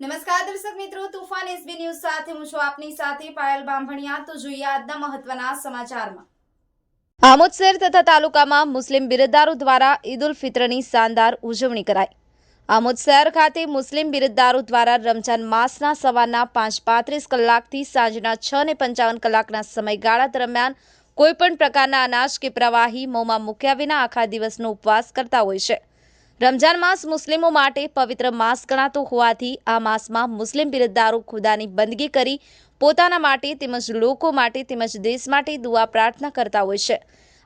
નમસ્કાર દર્શક મિત્રો, તુફાન એસબી ન્યૂઝ સાથે હું છું આપની સાથે પાયલ બાંભણિયા. તો જોઈએ આજના મહત્વના સમાચારમાં. આમોદ શહેર તથા તાલુકામાં મુસ્લિમ બિરદદારો દ્વારા ઈદ ઉલ ફિત્રની શાનદાર ઉજવણી કરાઈ. આમોદ શહેર ખાતે મુસ્લિમ બિરદદારો દ્વારા રમજાન માસના સવારના પાંચ પાંત્રીસ કલાકથી સાંજના છ ને પંચાવન કલાકના સમયગાળા દરમિયાન કોઈપણ પ્રકારના અનાજ કે પ્રવાહી મોંમાં મૂક્યા વિના આખા દિવસનો ઉપવાસ કરતા હોય છે. રમજાન માસ મુસ્લિમો માટે પવિત્ર માસ ગણાતો હોવાથી આ માસમાં મુસ્લિમ બિરદદારો ખુદાની બંદગી કરી પોતાના માટે તેમજ લોકો માટે તેમજ દેશ માટે દુઆ પ્રાર્થના કરતા હોય છે.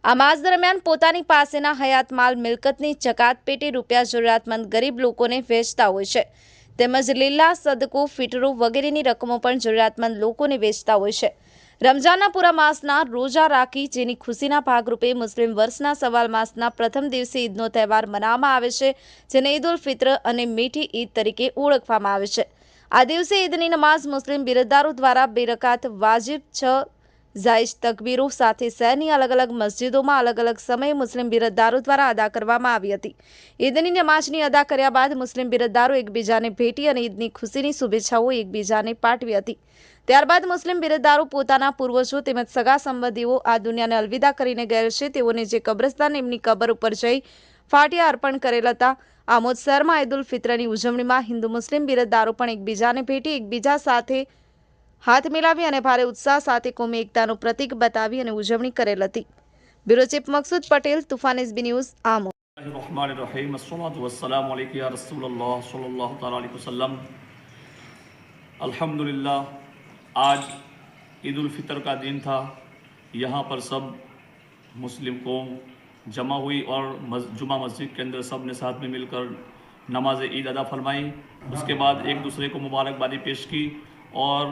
આ માસ દરમિયાન પોતાની પાસેના હયાત માલ મિલકતની જકાત પેટે રૂપિયા જરૂરિયાતમંદ ગરીબ લોકોને વેચતા હોય છે. તેમજ લીલા, સદકો, ફિટરો વગેરેની રકમો પણ જરૂરિયાતમંદ લોકોને વેચતા હોય છે. રમજાનના પૂરા માસના રોજા રાખી જેની ખુશીના ભાગરૂપે મુસ્લિમ વર્ષના સવાલ માસના પ્રથમ દિવસે ઈદનો તહેવાર મનાવવામાં આવે છે, જેને ઈદ ઉલ ફિત્ર અને મીઠી ઈદ તરીકે ઓળખવામાં આવે છે. આ દિવસે ઈદની નમાઝ મુસ્લિમ બિરદદારો દ્વારા બેરકાત, વાજિબ છ જાયજ તકબીરો સાથે શહેરની અલગ અલગ મસ્જિદોમાં અલગ અલગ સમયે મુસ્લિમ બિરદદારો દ્વારા અદા કરવામાં આવી હતી. ઈદની નમાઝની અદા કર્યા બાદ મુસ્લિમ બિરદદારો એકબીજાને ભેટી અને ઈદની ખુશીની શુભેચ્છાઓ એકબીજાને પાઠવી હતી. ત્યારબાદ મુસ્લિમ બિરદદારો પોતાના પૂર્વજો તેમજ સગા સંબંધીઓ આ દુનિયાને અલવિદા કરીને ગયેલ છે. તેઓને જે કબ્રસ્તાન એમની કબર ઉપર જઈ ફાટિયા અર્પણ કરેલ હતા. આમોદ શહેરમાં ઈદ ઉલ ફિત્રની ઉજવણીમાં હિન્દુ મુસ્લિમ બિરદદારો પણ એકબીજાને ભેટી, એકબીજા સાથે हाथ मिला भारत उत्साह साथ સાથે एकता प्रतीक बता उजी करेल ब्यूरो चीफ मकसूद पटेल तूफ़ान મકસૂદ પટેલ તુફાન अल्हम्दुलिल्लाह आज ईद फितर का दिन था यहाँ पर सब मुस्लिम कौम जमा हुई और मस, जुमा मस्जिद के अंदर सबने साथ में मिलकर नमाज़ ईद अदा फरमाई। उसके बाद एक दूसरे को मुबारकबादी पेश की और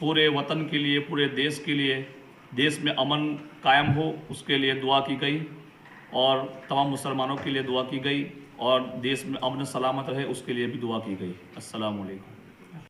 पूरे वतन के लिए, पूरे देश के लिए, देश में अमन कायम हो, उसके लिए दुआ की गई और तमाम मुसलमानों के लिए दुआ की गई और देश में अमन सलामत रहे, उसके लिए भी दुआ की गई। अस्सलाम वालेकुम